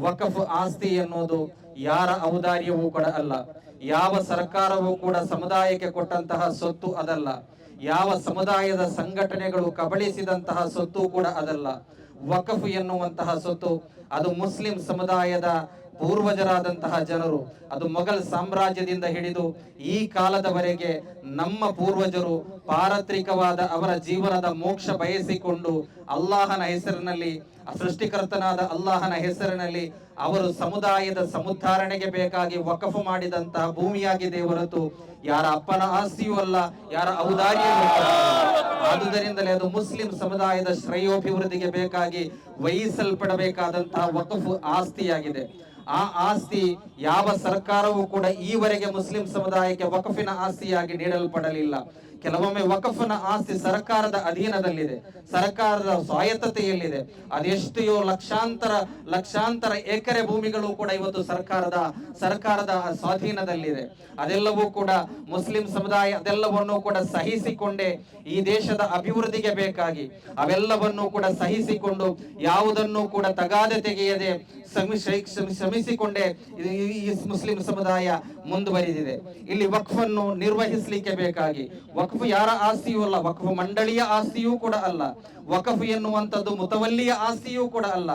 ವಕಫ್ ಆಸ್ತಿ ಎನ್ನುವುದು ಯಾರ ಔದಾರ್ಯವೂ ಕೂಡ ಅಲ್ಲ. ಯಾವ ಸರ್ಕಾರವೂ ಕೂಡ ಸಮುದಾಯಕ್ಕೆ ಕೊಟ್ಟಂತಹ ಸೊತ್ತು ಅದಲ್ಲ. ಯಾವ ಸಮುದಾಯದ ಸಂಘಟನೆಗಳು ಕಬಳಿಸಿದಂತಹ ಸೊತ್ತು ಕೂಡ ಅದಲ್ಲ. ವಕಫ್ ಎನ್ನುವಂತಹ ಸೊತ್ತು ಅದು ಮುಸ್ಲಿಂ ಸಮುದಾಯದ ಪೂರ್ವಜರಾದಂತಹ ಜನರು, ಅದು ಮೊಘಲ್ ಸಾಮ್ರಾಜ್ಯದಿಂದ ಹಿಡಿದು ಈ ಕಾಲದವರೆಗೆ ನಮ್ಮ ಪೂರ್ವಜರು ಪಾರತ್ರಿಕವಾದ ಅವರ ಜೀವನದ ಮೋಕ್ಷ ಬಯಸಿಕೊಂಡು ಅಲ್ಲಾಹನ ಹೆಸರಿನಲ್ಲಿ, ಸೃಷ್ಟಿಕರ್ತನಾದ ಅಲ್ಲಾಹನ ಹೆಸರಿನಲ್ಲಿ ಅವರು ಸಮುದಾಯದ ಸಮುದ್ಧಾರಣೆಗೆ ಬೇಕಾಗಿ ವಕಫು ಮಾಡಿದಂತಹ ಭೂಮಿಯಾಗಿದೆ ಹೊರತು ಯಾರ ಅಪ್ಪನ ಆಸ್ತಿಯೂ ಅಲ್ಲ, ಯಾರ ಔದಾರ್ಯವೂ. ಆದುದರಿಂದಲೇ ಅದು ಮುಸ್ಲಿಂ ಸಮುದಾಯದ ಶ್ರೇಯೋಭಿವೃದ್ಧಿಗೆ ಬೇಕಾಗಿ ವಹಿಸಲ್ಪಡಬೇಕಾದಂತಹ ವಕಫು ಆಸ್ತಿಯಾಗಿದೆ ಆ ಆಸ್ತಿ ಯಾವ ಸರ್ಕಾರವೂ ಕೂಡ ಈವರೆಗೆ ಮುಸ್ಲಿಂ ಸಮುದಾಯಕ್ಕೆ ವಕಫಿನ ಆಸ್ತಿಯಾಗಿ ನೀಡಲ್ಪಡಲಿಲ್ಲ. ಕೆಲವೊಮ್ಮೆ ವಕಫನ ಆಸ್ತಿ ಸರ್ಕಾರದ ಅಧೀನದಲ್ಲಿದೆ. ಸರ್ಕಾರದ ಸ್ವಾಯತ್ತತೆಯಲ್ಲಿದೆ. ಅದೆಷ್ಟೆಯೋ ಲಕ್ಷಾಂತರ ಲಕ್ಷಾಂತರ ಎಕರೆ ಭೂಮಿಗಳು ಕೂಡ ಇವತ್ತು ಸರ್ಕಾರದ ಸರ್ಕಾರದ ಸ್ವಾಧೀನದಲ್ಲಿದೆ. ಅದೆಲ್ಲವೂ ಕೂಡ ಮುಸ್ಲಿಂ ಸಮುದಾಯ ಅದೆಲ್ಲವನ್ನು ಕೂಡ ಸಹಿಸಿಕೊಂಡೇ ಈ ದೇಶದ ಅಭಿವೃದ್ಧಿಗೆ ಬೇಕಾಗಿ, ಅವೆಲ್ಲವನ್ನು ಕೂಡ ಸಹಿಸಿಕೊಂಡು ಯಾವುದನ್ನು ಕೂಡ ತಗಾದೆ ತೆಗೆಯದೆ ಶ್ರಮಿಸಿಕೊಂಡೇ ಈ ಮುಸ್ಲಿಂ ಸಮುದಾಯ ಮುಂದುವರಿದಿದೆ. ಇಲ್ಲಿ ವಕ್ಫನ್ನು ನಿರ್ವಹಿಸಲಿಕ್ಕೆ ಬೇಕಾಗಿ. ವಕ್ಫ್ ಯಾರ ಆಸ್ತಿಯೂ ಅಲ್ಲ, ವಕ್ಫ್ ಮಂಡಳಿಯ ಆಸ್ತಿಯೂ ಕೂಡ ಅಲ್ಲ. ವಕಫ್ ಎನ್ನುವಂಥದ್ದು ಮುತವಲ್ಲಿಯ ಆಸ್ತಿಯೂ ಕೂಡ ಅಲ್ಲ.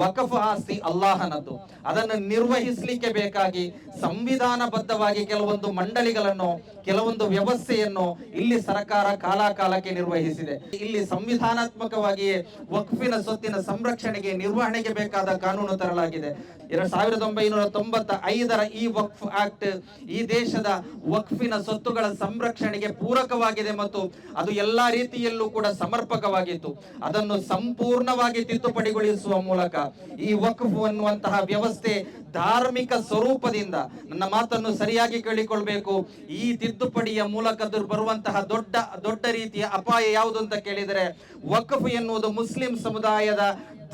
ವಕಫ್ ಆಸ್ತಿ ಅಲ್ಲಾಹನದ್ದು. ಅದನ್ನು ನಿರ್ವಹಿಸಲಿಕ್ಕೆ ಬೇಕಾಗಿ ಸಂವಿಧಾನಬದ್ಧವಾಗಿ ಕೆಲವೊಂದು ಮಂಡಳಿಗಳನ್ನು, ಕೆಲವೊಂದು ವ್ಯವಸ್ಥೆಯನ್ನು ಇಲ್ಲಿ ಸರ್ಕಾರ ಕಾಲಕಾಲಕ್ಕೆ ನಿರ್ವಹಿಸಿದೆ. ಇಲ್ಲಿ ಸಂವಿಧಾನಾತ್ಮಕವಾಗಿಯೇ ವಕ್ಫಿನ ಸ್ವತ್ತಿನ ಸಂರಕ್ಷಣೆಗೆ, ನಿರ್ವಹಣೆಗೆ ಬೇಕಾದ ಕಾನೂನು ತರಲಾಗಿದೆ. ಎರಡ್ ಸಾವಿರದ ಒಂಬೈನೂರ ತೊಂಬತ್ತ ಐದರ ಈ ವಕ್ಫ್ ಆಕ್ಟ್ ಈ ದೇಶದ ವಕ್ಫಿನ ಸ್ವತ್ತುಗಳ ಸಂರಕ್ಷಣೆಗೆ ಪೂರಕವಾಗಿದೆ ಮತ್ತು ಅದು ಎಲ್ಲಾ ರೀತಿಯಲ್ಲೂ ಕೂಡ ಸಮರ್ಪಕವಾಗಿತ್ತು. ಅದನ್ನು ಸಂಪೂರ್ಣವಾಗಿ ತಿದ್ದುಪಡಿಗೊಳಿಸುವ ಮೂಲಕ ಈ ವಕ್ಫ್ ಅನ್ನುವಂತಹ ವ್ಯವಸ್ಥೆ ಧಾರ್ಮಿಕ ಸ್ವರೂಪದಿಂದ ನನ್ನ ಮಾತನ್ನು ಸರಿಯಾಗಿ ಕೇಳಿಕೊಳ್ಬೇಕು. ಈ ತಿದ್ದುಪಡಿಯ ಮೂಲಕ ಬರುವಂತಹ ದೊಡ್ಡ ದೊಡ್ಡ ರೀತಿಯ ಅಪಾಯ ಯಾವುದು ಅಂತ ಕೇಳಿದರೆ, ವಕ್ಫ್ ಎನ್ನುವುದು ಮುಸ್ಲಿಂ ಸಮುದಾಯದ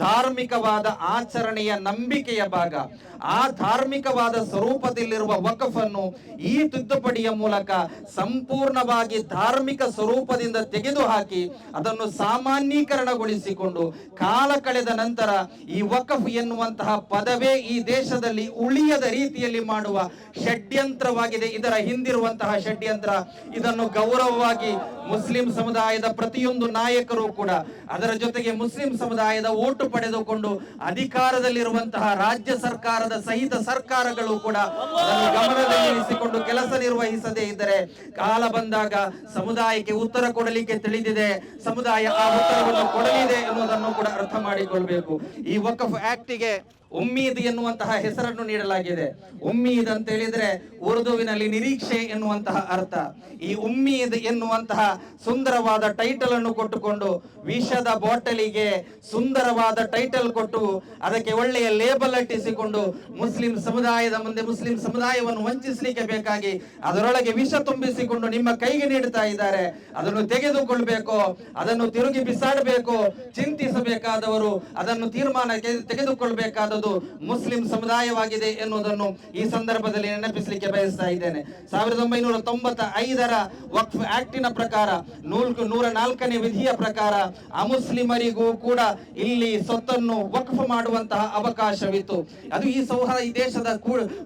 ಧಾರ್ಮಿಕವಾದ ಆಚರಣೆಯ ನಂಬಿಕೆಯ ಭಾಗ. ಆ ಧಾರ್ಮಿಕವಾದ ಸ್ವರೂಪದಲ್ಲಿರುವ ವಕಫನ್ನು ಈ ತಿದ್ದುಪಡಿಯ ಮೂಲಕ ಸಂಪೂರ್ಣವಾಗಿ ಧಾರ್ಮಿಕ ಸ್ವರೂಪದಿಂದ ತೆಗೆದುಹಾಕಿ ಅದನ್ನು ಸಾಮಾನ್ಯೀಕರಣಗೊಳಿಸಿಕೊಂಡು ಕಾಲ ಕಳೆದ ನಂತರ ಈ ವಕಫ್ ಎನ್ನುವಂತಹ ಪದವೇ ಈ ದೇಶದಲ್ಲಿ ಉಳಿಯದ ರೀತಿಯಲ್ಲಿ ಮಾಡುವ ಷಡ್ಯಂತ್ರವಾಗಿದೆ. ಇದರ ಹಿಂದಿರುವಂತಹ ಷಡ್ಯಂತ್ರ ಇದನ್ನು ಗೌರವವಾಗಿ ಮುಸ್ಲಿಂ ಸಮುದಾಯದ ಪ್ರತಿಯೊಂದು ನಾಯಕರು ಕೂಡ ಅದರ ಜೊತೆಗೆ ಮುಸ್ಲಿಂ ಸಮುದಾಯದ ಓಟು ಪಡೆದುಕೊಂಡು ಅಧಿಕಾರದಲ್ಲಿರುವಂತಹ ರಾಜ್ಯ ಸರ್ಕಾರದ ಸಹಿತ ಸರ್ಕಾರಗಳು ಕೂಡ ಗಮನದಲ್ಲಿರಿಸಿಕೊಂಡು ಕೆಲಸ ನಿರ್ವಹಿಸದೇ ಇದ್ದರೆ ಕಾಲ ಬಂದಾಗ ಸಮುದಾಯಕ್ಕೆ ಉತ್ತರ ಕೊಡಲಿಕ್ಕೆ ತಿಳಿದಿದೆ. ಸಮುದಾಯ ಆ ಉತ್ತರವನ್ನು ಕೊಡಲಿದೆ ಎನ್ನುವುದನ್ನು ಕೂಡ ಅರ್ಥ ಮಾಡಿಕೊಳ್ಬೇಕು. ಈ ವಕಫ್ ಆಕ್ಟಿಗೆ ಉಮ್ಮೀದ್ ಎನ್ನುವಂತಹ ಹೆಸರನ್ನು ನೀಡಲಾಗಿದೆ. ಉಮ್ಮೀದ್ ಅಂತ ಹೇಳಿದ್ರೆ ಉರ್ದುವಿನಲ್ಲಿ ನಿರೀಕ್ಷೆ ಎನ್ನುವಂತಹ ಅರ್ಥ. ಈ ಉಮ್ಮೀದ್ ಎನ್ನುವಂತಹ ಸುಂದರವಾದ ಟೈಟಲ್ ಅನ್ನು ಕೊಟ್ಟುಕೊಂಡು ವಿಷದ ಬಾಟಲಿಗೆ ಸುಂದರವಾದ ಟೈಟಲ್ ಕೊಟ್ಟು ಅದಕ್ಕೆ ಒಳ್ಳೆಯ ಲೇಬಲ್ ಅಟ್ಟಿಸಿಕೊಂಡು ಮುಸ್ಲಿಂ ಸಮುದಾಯದ ಮುಂದೆ ಮುಸ್ಲಿಂ ಸಮುದಾಯವನ್ನು ವಂಚಿಸಲಿಕ್ಕೆ ಬೇಕಾಗಿ ಅದರೊಳಗೆ ವಿಷ ತುಂಬಿಸಿಕೊಂಡು ನಿಮ್ಮ ಕೈಗೆ ನೀಡುತ್ತಾ ಇದ್ದಾರೆ. ಅದನ್ನು ತೆಗೆದುಕೊಳ್ಬೇಕು, ಅದನ್ನು ತಿರುಗಿ ಬಿಸಾಡಬೇಕು, ಚಿಂತಿಸಬೇಕಾದವರು ಅದನ್ನು ತೀರ್ಮಾನಕ್ಕೆ ತೆಗೆದುಕೊಳ್ಬೇಕಾದದು ಮುಸ್ಲಿಂ ಸಮುದಾಯವಾಗಿದೆ ಎನ್ನುವುದನ್ನು ಈ ಸಂದರ್ಭದಲ್ಲಿ ನೆನಪಿಸಲಿಕ್ಕೆ ಬಯಸ್ತಾ ಇದ್ದೇನೆ. ಸಾವಿರದ ಒಂಬೈನೂರ ತೊಂಬತ್ತ ಐದರ ವಕ್ಫ್ ಆಕ್ಟಿನ ಪ್ರಕಾರ, ನೂಲ್ಕು ನೂರ ನಾಲ್ಕನೇ ವಿಧಿಯ ಪ್ರಕಾರ ಅಮುಸ್ಲಿಮರಿಗೂ ಕೂಡ ಇಲ್ಲಿ ಸೊತ್ತನ್ನು ವಕ್ಫ್ ಮಾಡುವಂತಹ ಅವಕಾಶವಿತ್ತು. ಅದು ಈ ಸೌಹಾರ ಈ ದೇಶದ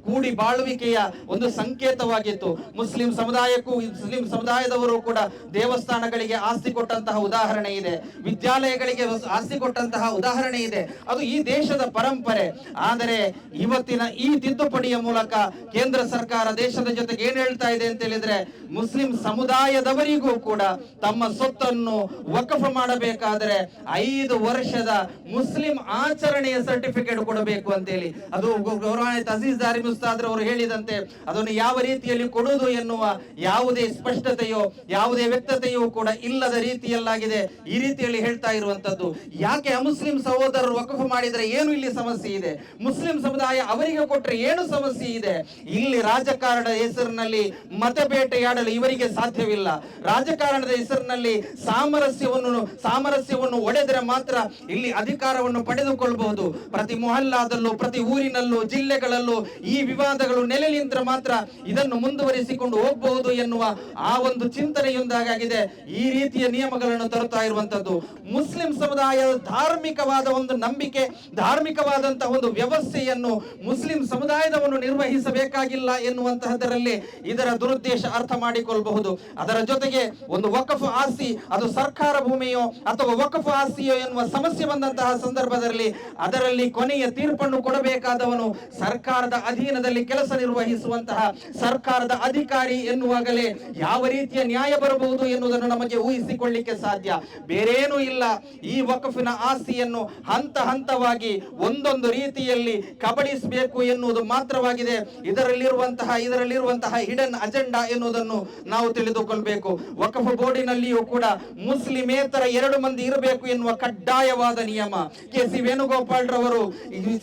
ಕೂಡಿ ಬಾಳುವಿಕೆಯ ಒಂದು ಸಂಕೇತವಾಗಿತ್ತು. ಮುಸ್ಲಿಂ ಸಮುದಾಯಕ್ಕೂ, ಮುಸ್ಲಿಂ ಸಮುದಾಯದವರು ಕೂಡ ದೇವಸ್ಥಾನಗಳಿಗೆ ಆಸ್ತಿ ಕೊಟ್ಟಂತಹ ಉದಾಹರಣೆ ಇದೆ. ವಿದ್ಯಾಲಯಗಳಿಗೆ ಆಸ್ತಿ ಕೊಟ್ಟಂತಹ ಉದಾಹರಣೆ ಇದೆ. ಅದು ಈ ದೇಶದ ಪರಂಪರೆ. ಆದರೆ ಇವತ್ತಿನ ಈ ತಿದ್ದುಪಡಿಯ ಮೂಲಕ ಕೇಂದ್ರ ಸರ್ಕಾರ ದೇಶದ ಜೊತೆಗೆ ಏನ್ ಹೇಳ್ತಾ ಇದೆ ಅಂತ ಹೇಳಿದ್ರೆ ಮುಸ್ಲಿಂ ಸಮುದಾಯದವರಿಗೂ ಕೂಡ ತಮ್ಮ ಸೊತ್ತನ್ನು ವಕಫ ಮಾಡಬೇಕಾದ್ರೆ ಐದು ವರ್ಷದ ಮುಸ್ಲಿಂ ಆಚರಣೆಯ ಸರ್ಟಿಫಿಕೇಟ್ ಕೊಡಬೇಕು ಅಂತ ಹೇಳಿ. ಅದು ಗೌರವಾನಿತ ಅಜೀಜ್ ದಾರಿ ಮುಸ್ತಾದ್ರ ಅವರು ಹೇಳಿದಂತೆ ಅದನ್ನು ಯಾವ ರೀತಿಯಲ್ಲಿ ಕೊಡುವುದು ಎನ್ನುವ ಯಾವುದೇ ಸ್ಪಷ್ಟತೆಯೋ, ಯಾವುದೇ ವ್ಯಕ್ತತೆಯೂ ಕೂಡ ಇಲ್ಲದ ರೀತಿಯಲ್ಲಾಗಿದೆ. ಈ ರೀತಿಯಲ್ಲಿ ಹೇಳ್ತಾ ಇರುವಂತದ್ದು. ಯಾಕೆ ಅಮುಸ್ಲಿಂ ಸಹೋದರರು ವಕಫ ಮಾಡಿದ್ರೆ ಏನು ಇಲ್ಲಿ ಸಮಸ್ಯೆ? ಇದೆ ಮುಸ್ಲಿಂ ಸಮುದಾಯ ಅವರಿಗೆ ಕೊಟ್ಟರೆ ಏನು ಸಮಸ್ಯೆ ಇದೆ ಇಲ್ಲಿ ರಾಜಕಾರಣದ ಹೆಸರಿನಲ್ಲಿ ಮತಬೇಟೆಯಾಡಲು ಇವರಿಗೆ ಸಾಧ್ಯವಿಲ್ಲ. ರಾಜಕಾರಣದ ಹೆಸರಿನಲ್ಲಿ ಸಾಮರಸ್ಯವನ್ನು ಸಾಮರಸ್ಯವನ್ನು ಒಡೆದರೆ ಮಾತ್ರ ಇಲ್ಲಿ ಅಧಿಕಾರವನ್ನು ಪಡೆದುಕೊಳ್ಳಬಹುದು ಪ್ರತಿ ಮೊಹಲ್ಲಾದಲ್ಲೂ, ಪ್ರತಿ ಊರಿನಲ್ಲೂ, ಜಿಲ್ಲೆಗಳಲ್ಲೂ ಈ ವಿವಾದಗಳು ನೆಲೆ ಮಾತ್ರ ಇದನ್ನು ಮುಂದುವರಿಸಿಕೊಂಡು ಹೋಗಬಹುದು ಎನ್ನುವ ಆ ಒಂದು ಚಿಂತನೆಯೊಂದಾಗಿದೆ. ಈ ರೀತಿಯ ನಿಯಮಗಳನ್ನು ತರುತ್ತಾ ಇರುವಂತದ್ದು ಮುಸ್ಲಿಂ ಸಮುದಾಯದ ಧಾರ್ಮಿಕವಾದ ಒಂದು ನಂಬಿಕೆ ಧಾರ್ಮಿಕವಾದಂತ ಎನ್ನುವಂತಹ ಒಂದು ವ್ಯವಸ್ಥೆಯನ್ನು ಮುಸ್ಲಿಂ ಸಮುದಾಯದವನ್ನು ನಿರ್ವಹಿಸಬೇಕಾಗಿಲ್ಲ ಎನ್ನುವಂತಹದರಲ್ಲಿ ಇದರ ದುರುದ್ದೇಶ ಅರ್ಥ ಮಾಡಿಕೊಳ್ಳಬಹುದು ಅದರ ಜೊತೆಗೆ ಒಂದು ವಕಫ್ ಆಸ್ತಿ, ಅದು ಸರ್ಕಾರ ಭೂಮಿಯೋ ಅಥವಾ ವಕಫ್ ಆಸ್ತಿಯೋ ಎನ್ನುವ ಸಮಸ್ಯೆ ಬಂದಂತಹ ಸಂದರ್ಭದಲ್ಲಿ ಅದರಲ್ಲಿ ಕೊನೆಯ ತೀರ್ಪನ್ನು ಕೊಡಬೇಕಾದವನು ಸರ್ಕಾರದ ಅಧೀನದಲ್ಲಿ ಕೆಲಸ ನಿರ್ವಹಿಸುವಂತಹ ಸರ್ಕಾರದ ಅಧಿಕಾರಿ ಎನ್ನುವಾಗಲೇ ಯಾವ ರೀತಿಯ ನ್ಯಾಯ ಬರಬಹುದು ಎನ್ನುವುದನ್ನು ನಮಗೆ ಊಹಿಸಿಕೊಳ್ಳಿಕ್ಕೆ ಸಾಧ್ಯ. ಬೇರೇನೂ ಇಲ್ಲ. ಈ ವಕಫಿನ ಆಸ್ತಿಯನ್ನು ಹಂತ ಹಂತವಾಗಿ ಒಂದೊಂದು ರೀತಿಯಲ್ಲಿ ಕಬಳಿಸಬೇಕು ಎನ್ನುವುದು ಮಾತ್ರವಾಗಿದೆ. ಇದರಲ್ಲಿರುವಂತಹ ಇದರಲ್ಲಿರುವಂತಹ ಹಿಡನ್ ಅಜೆಂಡಾ ಎನ್ನುವುದನ್ನು ನಾವು ತಿಳಿದುಕೊಳ್ಬೇಕು. ವಕಫ್ ಬೋರ್ಡಿನಲ್ಲಿಯೂ ಕೂಡ ಮುಸ್ಲಿಮೇತರ ಎರಡು ಮಂದಿ ಇರಬೇಕು ಎನ್ನುವ ಕಡ್ಡಾಯವಾದ ನಿಯಮ. ಕೆ ಸಿ ವೇಣುಗೋಪಾಲ್ ರವರು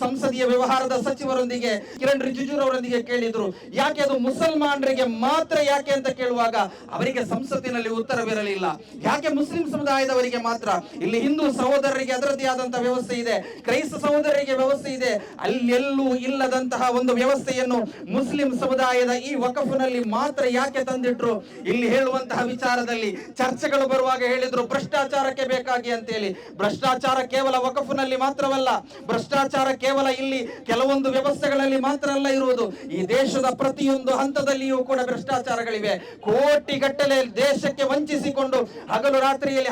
ಸಂಸದೀಯ ವ್ಯವಹಾರದ ಸಚಿವರೊಂದಿಗೆ, ಕಿರಣ್ ರಿಜಿಜುರವರೊಂದಿಗೆ ಕೇಳಿದ್ರು. ಯಾಕೆ ಅದು ಮುಸಲ್ಮಾನರಿಗೆ ಮಾತ್ರ ಯಾಕೆ ಅಂತ ಕೇಳುವಾಗ ಅವರಿಗೆ ಸಂಸತ್ತಿನಲ್ಲಿ ಉತ್ತರವಿರಲಿಲ್ಲ. ಯಾಕೆ ಮುಸ್ಲಿಂ ಸಮುದಾಯದವರಿಗೆ ಮಾತ್ರ? ಇಲ್ಲಿ ಹಿಂದೂ ಸಹೋದರರಿಗೆ ಅದರದ್ದೇ ಆದಂತಹ ವ್ಯವಸ್ಥೆ ಇದೆ. ಕ್ರೈಸ್ತ ಸಹೋದರರಿಗೆ ವ್ಯವಸ್ಥೆ ಇದೆ. ಅಲ್ಲೆಲ್ಲೂ ಇಲ್ಲದಂತಹ ಒಂದು ವ್ಯವಸ್ಥೆಯನ್ನು ಮುಸ್ಲಿಂ ಸಮುದಾಯದ ಈ ವಕಫ್ನಲ್ಲಿ ಮಾತ್ರ ಯಾಕೆ ತಂದಿಟ್ರು? ಇಲ್ಲಿ ಹೇಳುವಂತಹ ವಿಚಾರದಲ್ಲಿ ಚರ್ಚೆಗಳು ಬರುವಾಗ ಹೇಳಿದ್ರು, ಭ್ರಷ್ಟಾಚಾರಕ್ಕೆ ಬೇಕಾಗಿ ಅಂತ ಹೇಳಿ ಭ್ರಷ್ಟಾಚಾರ ಕೇವಲ ವಕಫ್ನಲ್ಲಿ ಮಾತ್ರವಲ್ಲ, ಭ್ರಷ್ಟಾಚಾರ ಕೇವಲ ಇಲ್ಲಿ ಕೆಲವೊಂದು ವ್ಯವಸ್ಥೆಗಳಲ್ಲಿ ಮಾತ್ರ ಅಲ್ಲ ಇರುವುದು. ಈ ದೇಶದ ಪ್ರತಿಯೊಂದು ಹಂತದಲ್ಲಿಯೂ ಕೂಡ ಭ್ರಷ್ಟಾಚಾರಗಳಿವೆ. ಕೋಟಿಗಟ್ಟಲೆ ದೇಶಕ್ಕೆ ವಂಚಿಸಿಕೊಂಡು ಹಗಲು ರಾತ್ರಿಯಲ್ಲಿ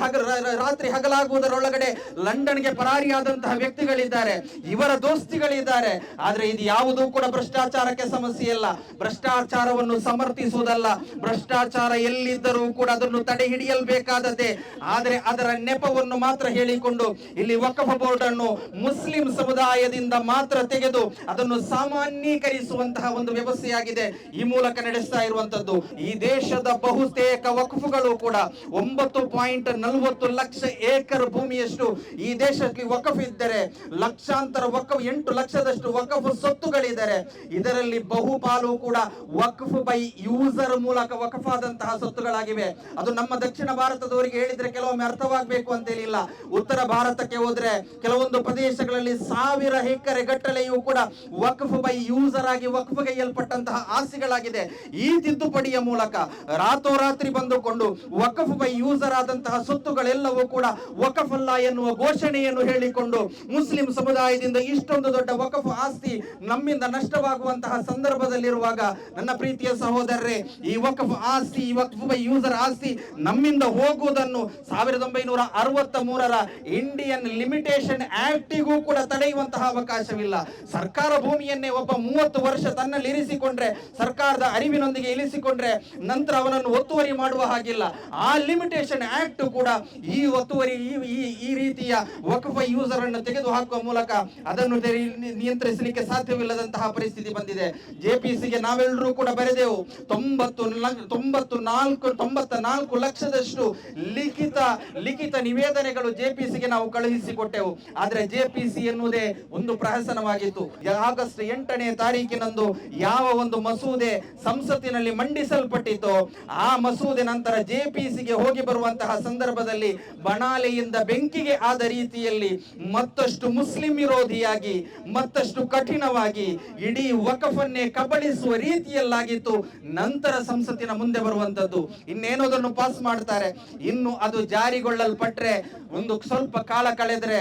ರಾತ್ರಿ ಹಗಲಾಗುವುದರೊಳಗಡೆ ಲಂಡನ್ಗೆ ಪರಾರಿಯಾದಂತಹ ವ್ಯಕ್ತಿಗಳಿದ್ದಾರೆ. ಇವರ ದೋಸ್ತಿಗಳಿದ್ದಾರೆ. ಆದ್ರೆ ಇದು ಯಾವುದೂ ಕೂಡ ಭ್ರಷ್ಟಾಚಾರಕ್ಕೆ ಸಮಸ್ಯೆ ಇಲ್ಲ ಭ್ರಷ್ಟಾಚಾರವನ್ನು ಸಮರ್ಥಿಸುವುದಲ್ಲ. ಭ್ರಷ್ಟಾಚಾರ ಎಲ್ಲಿದ್ದರೂ ಕೂಡ ಅದನ್ನು ತಡೆ ಹಿಡಿಯಲ್ಬೇಕಾದದ್ದೇ. ಆದರೆ ಅದರ ನೆಪವನ್ನು ಮಾತ್ರ ಹೇಳಿಕೊಂಡು ಇಲ್ಲಿ ವಕಫ ಬೋರ್ಡ್ ಅನ್ನು ಮುಸ್ಲಿಂ ಸಮುದಾಯದಿಂದ ಮಾತ್ರ ತೆಗೆದು ಅದನ್ನು ಸಾಮಾನ್ಯೀಕರಿಸುವಂತಹ ಒಂದು ವ್ಯವಸ್ಥೆಯಾಗಿದೆ. ಈ ಮೂಲಕ ನಡೆಸ್ತಾ ಇರುವಂತದ್ದು. ಈ ದೇಶದ ಬಹುತೇಕ ವಕಫ್ಗಳು ಕೂಡ ಒಂಬತ್ತು ಪಾಯಿಂಟ್ ನಲವತ್ತು ಲಕ್ಷ ಏಕರ್ ಭೂಮಿಯಷ್ಟು ಈ ದೇಶಕ್ಕೆ ವಕಫ್ ಇದ್ದರೆ ಲಕ್ಷಾಂತರ ವಕಫ್ ಎಂಟು ಲಕ್ಷದಷ್ಟು ವಕಫ್ ಸೊತ್ತುಗಳಿದ್ದಾರೆ. ಇದರಲ್ಲಿ ಬಹುಪಾಲು ಕೂಡ ವಕ್ಫ್ ಬೈ ಯೂಸರ್ ಮೂಲಕ ವಕಫ್ ಆದಂತಹ ಸೊತ್ತುಗಳಾಗಿವೆ. ಅದು ನಮ್ಮ ದಕ್ಷಿಣ ಭಾರತದವರಿಗೆ ಹೇಳಿದ್ರೆ ಕೆಲವೊಮ್ಮೆ ಅರ್ಥವಾಗಬೇಕು ಅಂತ ಇಲ್ಲ ಉತ್ತರ ಭಾರತಕ್ಕೆ ಹೋದ್ರೆ ಕೆಲವೊಂದು ಪ್ರದೇಶಗಳಲ್ಲಿ ಸಾವಿರ ಎಕರೆ ಗಟ್ಟಲೆಯೂ ಕೂಡ ವಕ್ಫ್ ಬೈ ಯೂಸರ್ ಆಗಿ ವಕ್ಫ್ಗೈಯಲ್ಪಟ್ಟಂತಹ ಆಸ್ತಿಗಳಾಗಿದೆ. ಈ ತಿದ್ದುಪಡಿಯ ಮೂಲಕ ರಾತೋರಾತ್ರಿ ಬಂದುಕೊಂಡು ವಕಫ್ ಬೈ ಯೂಸರ್ ಆದಂತಹ ಸೊತ್ತುಗಳೆಲ್ಲವೂ ಕೂಡ ವಕಫ್ ಅಲ್ಲ ಎನ್ನುವ ಘೋಷಣೆಯನ್ನು ಹೇಳಿಕೊಂಡು ಮುಸ್ಲಿಂ ಸಮುದಾಯದಿಂದ ಇಷ್ಟೊಂದು ದೊಡ್ಡ ವಕಫ್ ಆಸ್ತಿ ನಮ್ಮಿಂದ ನಷ್ಟವಾಗುವಂತಹ ಸಂದರ್ಭದಲ್ಲಿರುವಾಗ, ನನ್ನ ಪ್ರೀತಿಯ ಸಹೋದರರೇ, ಈ ವಕಫ್ ಆಸ್ತಿ, ಈ ವಕಫ್ ಬೈ ಯೂಸರ್ ಆಸ್ತಿ ನಮ್ಮಿಂದ ಹೋಗುವುದನ್ನು ಸಾವಿರದ ಒಂಬೈನೂರ ಅರವತ್ತ ಮೂರರ ಇಂಡಿಯನ್ ಲಿಮಿಟೇಷನ್ ಆಕ್ಟಿಗೂ ಕೂಡ ತಡೆಯುವಂತಹ ಅವಕಾಶವಿಲ್ಲ. ಸರ್ಕಾರ ಭೂಮಿಯನ್ನೇ ಒಬ್ಬ ಮೂವತ್ತು ವರ್ಷ ತನ್ನಲ್ಲಿ ಇರಿಸಿಕೊಂಡ್ರೆ, ಸರ್ಕಾರದ ಅರಿವಿನೊಂದಿಗೆ ಇಳಿಸಿಕೊಂಡ್ರೆ ನಂತರ ಅವನನ್ನು ಒತ್ತುವರಿ ಮಾಡುವ ಹಾಗಿಲ್ಲ. ಆ ಲಿಮಿಟೇಷನ್ ಆಕ್ಟ್ ಕೂಡ ಈ ಒತ್ತುವರಿ, ಈ- ಈ ರೀತಿಯ ವಕಫ ಯೂಸರ್ ಅನ್ನು ತೆಗೆದುಹಾಕುವ ಹಾಕುವ ಮೂಲಕ ಅದನ್ನು ತೆರಿ- ನಿಯಂತ್ರಿಸಲಿಕ್ಕೆ ಸಾಧ್ಯವಿಲ್ಲದಂತಹ ಪರಿಸ್ಥಿತಿ ಬಂದಿದೆ. ಜೆಪಿಸಿಗೆ ನಾವೆಲ್ಲರೂ ಕೂಡ ಬರೆದೆವು, ತೊಂಬತ್ತು ತೊಂಬತ್ತು ನಾಲ್ಕು, ತೊಂಬತ್ತ ನಾಲ್ಕು ಲಕ್ಷದಷ್ಟು ಲಿಖಿತ ಲಿಖಿತ ನಿವೇದನೆಗಳು ಜೆಪಿಸಿಗೆ ನಾವು ಕಳುಹಿಸಿಕೊಟ್ಟೆವು. ಆದ್ರೆ ಜೆಪಿಸಿ ಎನ್ನುವುದೇ ಒಂದು ಪ್ರಹಸನವಾಗಿತ್ತು. ಆಗಸ್ಟ್ ಎಂಟನೇ ತಾರೀಕಿನಂದು ಯಾವ ಒಂದು ಮಸೂದೆ ಸಂಸತ್ತಿನಲ್ಲಿ ಮಂಡಿಸಲ್ಪಟ್ಟಿತ್ತು, ಆ ಮಸೂದೆ ನಂತರ ಜೆಪಿಸಿಗೆ ಹೋಗಿ ಬರುವಂತಹ ಸಂದರ್ಭದಲ್ಲಿ ಬಣಾಲೆಯಿಂದ ಬೆಂಕಿಗೆ ಆದ ರೀತಿಯಲ್ಲಿ ಮತ್ತಷ್ಟು ಮುಸ್ಲಿಂ ವಿರೋಧಿಯಾಗಿ ಮತ್ತಷ್ಟು ಕಠಿಣವಾಗಿ, ಇಡೀ ವಕಫನ್ನೇ ಕಬಳಿಸುವ ರೀತಿಯಲ್ಲಾಗಿತ್ತು. ನಂತರ ಸಂಸತ್ತಿನ ಮುಂದೆ ಬರುವಂತದ್ದು ಇನ್ನೇನೋದನ್ನು ಪಾಸ್ ಮಾಡ್ತಾರೆ? ಇನ್ನು ಅದು ಜಾರಿಗೊಳ್ಳಲ್ಪಟ್ರೆ, ಒಂದು ಸ್ವಲ್ಪ ಕಾಲ ಕಳೆದ್ರೆ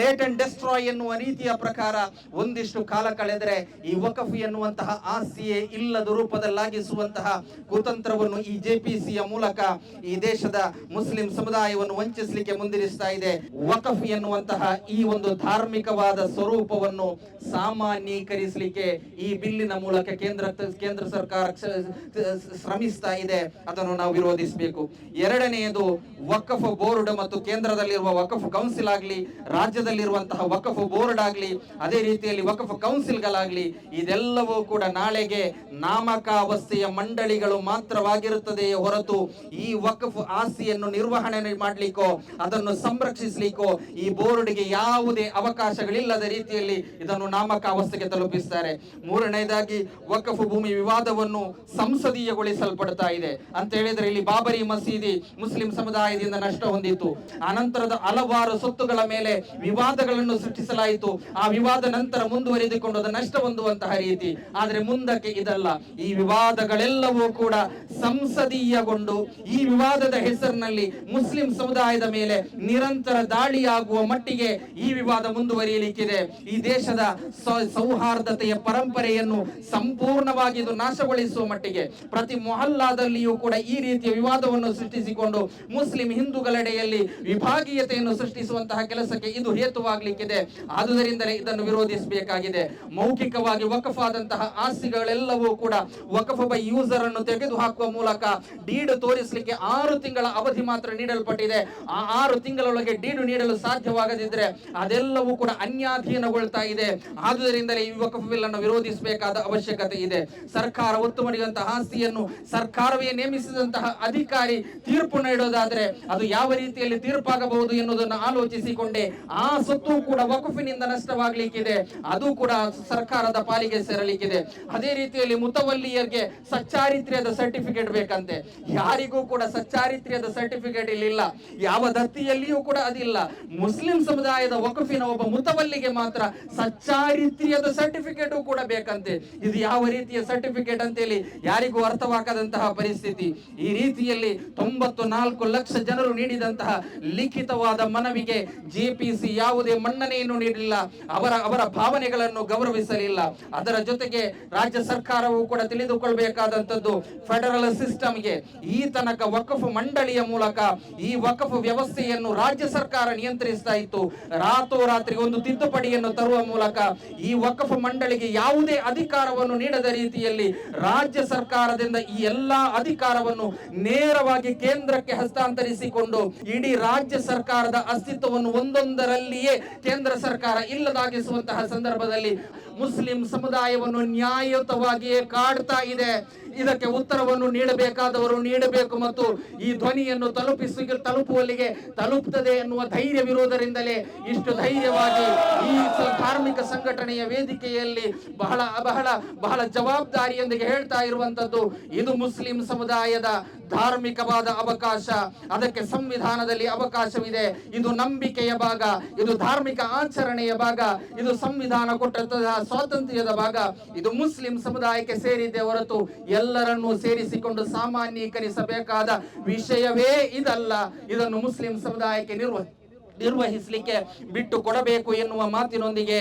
ಲೇಟ್ ಅಂಡ್ ಡೆಸ್ಟ್ರಾಯ್ ಎನ್ನುವ ರೀತಿಯ ಪ್ರಕಾರ ಒಂದಿಷ್ಟು ಕಾಲ ಕಳೆದರೆ, ಈ ವಕಫ್ ಎನ್ನುವಂತಹ ಆಸ್ತಿಯೇ ಇಲ್ಲದ ರೂಪದಲ್ಲಾಗಿಸುವಂತಹ ಕುತಂತ್ರವನ್ನು ಈ ಜೆಪಿಸಿಯ ಮೂಲಕ ಈ ದೇಶದ ಮುಸ್ಲಿಂ ಸಮುದಾಯವನ್ನು ವಂಚಿಸಲಿಕ್ಕೆ ಮುಂದಿರಿಸ್ತಾ ಇದೆ. ವಕಫ್ ಎನ್ನುವಂತಹ ಈ ಒಂದು ಧಾರ್ಮಿಕವಾದ ಸ್ವರೂಪವನ್ನು ಸಾಮಾನ್ಯೀಕರಿಸಲಿಕ್ಕೆ ಈ ಬಿಲ್ಲಿನ ಮೂಲಕ ಕೇಂದ್ರ ಕೇಂದ್ರ ಸರ್ಕಾರ ಶ್ರಮಿಸ್ತಾ ಇದೆ. ಅದನ್ನು ನಾವು ವಿರೋಧಿಸಬೇಕು. ಎರಡನೆಯದು, ವಕಫ್ ಬೋರ್ಡ್ ಮತ್ತು ಕೇಂದ್ರದಲ್ಲಿರುವ ವಕಫ್ ಕೌನ್ಸಿಲ್ ಆಗಲಿ, ರಾಜ್ಯದಲ್ಲಿರುವಂತಹ ವಕಫ್ ಬೋರ್ಡ್ ಆಗಲಿ, ಅದೇ ರೀತಿಯಲ್ಲಿ ವಕಫ್ ಕೌನ್ಸಿಲ್ಗಳಾಗಲಿ, ಇದೆಲ್ಲವೂ ಕೂಡ ನಾಳೆಗೆ ನಾಮಕಾವಸ್ಥೆಯ ಮಂಡಳಿಗಳು ಮಾತ್ರವಾಗಿರುತ್ತದೆಯೇ ಹೊರತು ಈ ವಕಫ್ ಆಸ್ತಿಯನ್ನು ನಿರ್ವಹಣೆ ಮಾಡಲಿಕ್ಕೋ, ಅದನ್ನು ಸಂರಕ್ಷಿಸಲಿಕ್ಕೋ, ಈ ಬೋರ್ಡ್ಗೆ ಯಾವುದೇ ಅವಕಾಶಗಳಿಲ್ಲದ ರೀತಿಯಲ್ಲಿ ಇದನ್ನು ನಾಮಕ ಅವಸ್ಥೆಗೆ ತಲುಪಿಸ್ತಾರೆ. ಮೂರನೇದಾಗಿ, ವಕಫ್ ಭೂಮಿ ವಿವಾದವನ್ನು ಸಂಸದೀಯಗೊಳಿಸಲ್ಪಡ್ತಾ ಇದೆ. ಅಂತ ಹೇಳಿದ್ರೆ ಇಲ್ಲಿ ಬಾಬರಿ ಮಸೀದಿ ಮುಸ್ಲಿಂ ಸಮುದಾಯದಿಂದ ನಷ್ಟ ಹೊಂದಿತ್ತು. ಅನಂತರದ ಹಲವಾರು ಸೊತ್ತುಗಳ ಮೇಲೆ ವಿವಾದಗಳನ್ನು ಸೃಷ್ಟಿಸಲಾಯಿತು. ಆ ವಿವಾದ ನಂತರ ಮುಂದುವರಿದುಕೊಂಡು ಅದು ನಷ್ಟ ಹೊಂದುವಂತಹ ರೀತಿ. ಆದ್ರೆ ಮುಂದಕ್ಕೆ ಇದಲ್ಲ. ಈ ವಿವಾದಗಳೆಲ್ಲವೂ ಕೂಡ ಸಂಸದೀಯಗೊಂಡು ಈ ವಿವಾದದ ಹೆಸರಿನಲ್ಲಿ ಮುಸ್ಲಿಂ ಸಮುದಾಯದ ಮೇಲೆ ನಿರಂತರ ದಾಳಿಯಾಗುವ ಮಟ್ಟಿಗೆ ಈ ವಿವಾದ ವಿವಾದ ಮುಂದುವರಿಯಲಿಕ್ಕಿದೆ. ಈ ದೇಶದ ಸೌಹಾರ್ದತೆಯ ಪರಂಪರೆಯನ್ನು ಸಂಪೂರ್ಣವಾಗಿ ಇದು ನಾಶಗೊಳಿಸುವ ಮಟ್ಟಿಗೆ ಪ್ರತಿ ಮೊಹಲ್ಲಾದಲ್ಲಿಯೂ ಕೂಡ ಈ ರೀತಿಯ ವಿವಾದವನ್ನು ಸೃಷ್ಟಿಸಿಕೊಂಡು ಮುಸ್ಲಿಂ ಹಿಂದೂಗಳೆಡೆಯಲ್ಲಿ ವಿಭಾಗೀಯತೆಯನ್ನು ಸೃಷ್ಟಿಸುವಂತಹ ಕೆಲಸಕ್ಕೆ ಇದು ಹೇತುವಾಗಲಿಕ್ಕಿದೆ. ಆದುದರಿಂದಲೇ ಇದನ್ನು ವಿರೋಧಿಸಬೇಕಾಗಿದೆ. ಮೌಖಿಕವಾಗಿ ವಕಫ್ ಆದಂತಹ ಆಸ್ತಿಗಳೆಲ್ಲವೂ ಕೂಡ ವಕಫ್ ಬೈ ಯೂಸರ್ ಅನ್ನು ತೆಗೆದು ಹಾಕುವ ಮೂಲಕ ಡೀಡ್ ತೋರಿಸಲಿಕ್ಕೆ ಆರು ತಿಂಗಳ ಅವಧಿ ಮಾತ್ರ ನೀಡಲ್ಪಟ್ಟಿದೆ. ಆ ಆರು ತಿಂಗಳೊಳಗೆ ಡೀಡು ನೀಡಲು ಸಾಧ್ಯವಾಗದಿದ್ರೆ ಅದೆಲ್ಲವೂ ಕೂಡ ಅನ್ಯಾಧೀನಗೊಳ್ತಾ ಇದೆ. ಆದುದರಿಂದಲೇ ಈ ವಕಫ್ ಬಿಲ್ ಅನ್ನು ವಿರೋಧಿಸಬೇಕಾದ ಅವಶ್ಯಕತೆ ಇದೆ. ಸರ್ಕಾರ ಒತ್ತು ಮಾಡಿದಂತಹ ಆಸ್ತಿಯನ್ನು ಸರ್ಕಾರವೇ ನೇಮಿಸಿದಂತಹ ಅಧಿಕಾರಿ ತೀರ್ಪು ನೀಡೋದಾದ್ರೆ ಅದು ಯಾವ ರೀತಿಯಲ್ಲಿ ತೀರ್ಪಾಗಬಹುದು ಎನ್ನುವುದನ್ನು ಆಲೋಚಿಸಿಕೊಂಡೆ ಆ ಸೊತ್ತು ಕೂಡ ವಕಫಿನಿಂದ ನಷ್ಟವಾಗಲಿಕ್ಕಿದೆ. ಅದು ಕೂಡ ಸರ್ಕಾರದ ಪಾಲಿಗೆ ಸೇರಲಿಕ್ಕಿದೆ. ಅದೇ ರೀತಿಯಲ್ಲಿ ಮುತವಲ್ಲಿಯರಿಗೆ ಸಚ್ಚಾರಿತ್ರ್ಯದ ಸರ್ಟಿಫಿಕೇಟ್ ಬೇಕಂತೆ. ಯಾರಿಗೂ ಕೂಡ ಸಚ್ಚಾರಿತ್ರ್ಯದ ಸರ್ಟಿಫಿಕೇಟ್ ಇಲ್ಲಿಲ್ಲ. ಯಾವ ದತ್ತಿಯಲ್ಲಿಯೂ ಕೂಡ ಅದಿಲ್ಲ. ಮುಸ್ಲಿಂ ಸಮುದಾಯದ ವಕಫಿನ ಒಬ್ಬ ಮುತವಲ್ಲಿಗೆ ಮಾತ್ರ ಸಚ್ಚಾರಿತ್ರ್ಯದ ಸರ್ಟಿಫಿಕೇಟ್ ಕೂಡ ಬೇಕಂತೆ. ಇದು ಯಾವ ರೀತಿಯ ಸರ್ಟಿಫಿಕೇಟ್ ಅಂತೇಳಿ ಯಾರಿಗೂ ಅರ್ಥವಾಗದಂತಹ ಪರಿಸ್ಥಿತಿ. ಈ ರೀತಿಯಲ್ಲಿ ತೊಂಬತ್ತು ನಾಲ್ಕು ಲಕ್ಷ ಜನರು ನೀಡಿದಂತಹ ಲಿಖಿತವಾದ ಮನವಿಗೆ ಜೆಪಿಸಿ ಯಾವುದೇ ಮನ್ನಣೆಯನ್ನು ನೀಡಿಲ್ಲ ಅವರ ಅವರ ಭಾವನೆಗಳನ್ನು ಗೌರವಿಸಲಿಲ್ಲ. ಅದರ ಜೊತೆಗೆ ರಾಜ್ಯ ಸರ್ಕಾರವು ಕೂಡ ತಿಳಿದುಕೊಳ್ಳಬೇಕಾದಂತದ್ದು ಫೆಡರಲ್ ಸಿಸ್ಟಮ್ಗೆ ಈ ತನಕ ವಕಫ್ ಮಂಡಳಿಯ ಮೂಲಕ ಈ ವಕಫ್ ವ್ಯವಸ್ಥೆಯನ್ನು ರಾಜ್ಯ ಸರ್ಕಾರ ನಿಯಂತ್ರಿಸ್ತಾ ಇತ್ತು. ರಾತ್ರೋರಾತ್ರಿ ಒಂದು ತಿದ್ದುಪಡಿಯನ್ನು ತರುವ ಮೂಲಕ ಈ ವಕಫ್ ಮಂಡಳಿಗೆ ಯಾವುದೇ ಅಧಿಕಾರವನ್ನು ನೀಡದ ರೀತಿಯಲ್ಲಿ ರಾಜ್ಯ ಸರ್ಕಾರದಿಂದ ಈ ಎಲ್ಲಾ ಅಧಿಕಾರವನ್ನು ನೇರವಾಗಿ ಕೇಂದ್ರಕ್ಕೆ ಹಸ್ತಾಂತರಿಸಿಕೊಂಡು ಇಡೀ ರಾಜ್ಯ ಸರ್ಕಾರದ ಅಸ್ತಿತ್ವವನ್ನು ಒಂದೊಂದರಲ್ಲಿಯೇ ಕೇಂದ್ರ ಸರ್ಕಾರ ಇಲ್ಲದಾಗಿಸುವಂತಹ ಸಂದರ್ಭದಲ್ಲಿ ಮುಸ್ಲಿಂ ಸಮುದಾಯವನ್ನು ನ್ಯಾಯಯುತವಾಗಿಯೇ ಕಾಡ್ತಾ ಇದೆ. ಇದಕ್ಕೆ ಉತ್ತರವನ್ನು ನೀಡಬೇಕಾದವರು ನೀಡಬೇಕು ಮತ್ತು ಈ ಧ್ವನಿಯನ್ನು ತಲುಪಿಸಿ ತಲುಪುವಲ್ಲಿಗೆ ತಲುಪುತ್ತದೆ ಎನ್ನುವ ಧೈರ್ಯವಿರುವುದರಿಂದಲೇ ಇಷ್ಟು ಧೈರ್ಯವಾಗಿ ಈ ಧಾರ್ಮಿಕ ಸಂಘಟನೆಯ ವೇದಿಕೆಯಲ್ಲಿ ಬಹಳ ಬಹಳ ಬಹಳ ಜವಾಬ್ದಾರಿಯೊಂದಿಗೆ ಹೇಳ್ತಾ ಇರುವಂತದ್ದು ಇದು ಮುಸ್ಲಿಂ ಸಮುದಾಯದ ಧಾರ್ಮಿಕವಾದ ಅವಕಾಶ. ಅದಕ್ಕೆ ಸಂವಿಧಾನದಲ್ಲಿ ಅವಕಾಶವಿದೆ. ಇದು ನಂಬಿಕೆಯ ಭಾಗ, ಇದು ಧಾರ್ಮಿಕ ಆಚರಣೆಯ ಭಾಗ, ಇದು ಸಂವಿಧಾನ ಕೊಟ್ಟಂತಹ ಸ್ವಾತಂತ್ರ್ಯದ ಭಾಗ. ಇದು ಮುಸ್ಲಿಂ ಸಮುದಾಯಕ್ಕೆ ಸೇರಿದೆ ಹೊರತು ಎಲ್ಲರನ್ನೂ ಸೇರಿಸಿಕೊಂಡು ಸಾಮಾನ್ಯೀಕರಿಸಬೇಕಾದ ವಿಷಯವೇ ಇದಲ್ಲ. ಇದನ್ನು ಮುಸ್ಲಿಂ ಸಮುದಾಯಕ್ಕೆ ನಿರ್ವ ನಿರ್ವಹಿಸಲಿಕ್ಕೆ ಬಿಟ್ಟು ಕೊಡಬೇಕು ಎನ್ನುವ ಮಾತಿನೊಂದಿಗೆ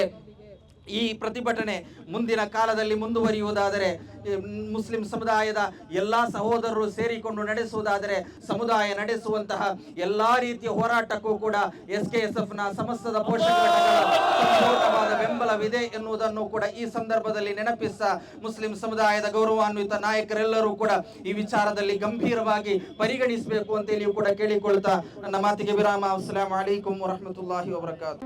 ಈ ಪ್ರತಿಭಟನೆ ಮುಂದಿನ ಕಾಲದಲ್ಲಿ ಮುಂದುವರಿಯುವುದಾದರೆ ಮುಸ್ಲಿಂ ಸಮುದಾಯದ ಎಲ್ಲಾ ಸಹೋದರರು ಸೇರಿಕೊಂಡು ನಡೆಸುವುದಾದರೆ, ಸಮುದಾಯ ನಡೆಸುವಂತಹ ಎಲ್ಲಾ ರೀತಿಯ ಹೋರಾಟಕ್ಕೂ ಕೂಡ ಎಸ್ ಕೆ ಎಸ್ ಎಫ್ನ ಸಮಸ್ತದ ಪೋಷಕ ಬೆಂಬಲವಿದೆ ಎನ್ನುವುದನ್ನು ಕೂಡ ಈ ಸಂದರ್ಭದಲ್ಲಿ ನೆನಪಿಸ ಮುಸ್ಲಿಂ ಸಮುದಾಯದ ಗೌರವಾನ್ವಿತ ನಾಯಕರೆಲ್ಲರೂ ಕೂಡ ಈ ವಿಚಾರದಲ್ಲಿ ಗಂಭೀರವಾಗಿ ಪರಿಗಣಿಸಬೇಕು ಅಂತೇಳಿ ಕೂಡ ಕೇಳಿಕೊಳ್ತಾ ನನ್ನ ಮಾತಿಗೆ ವಿರಾಮ. ಅಸ್ಲಾಂ ಅಲೈಕುಂ ವರಹಮತುಲ್ಲಾಹಿ ವಬರಕಾತು.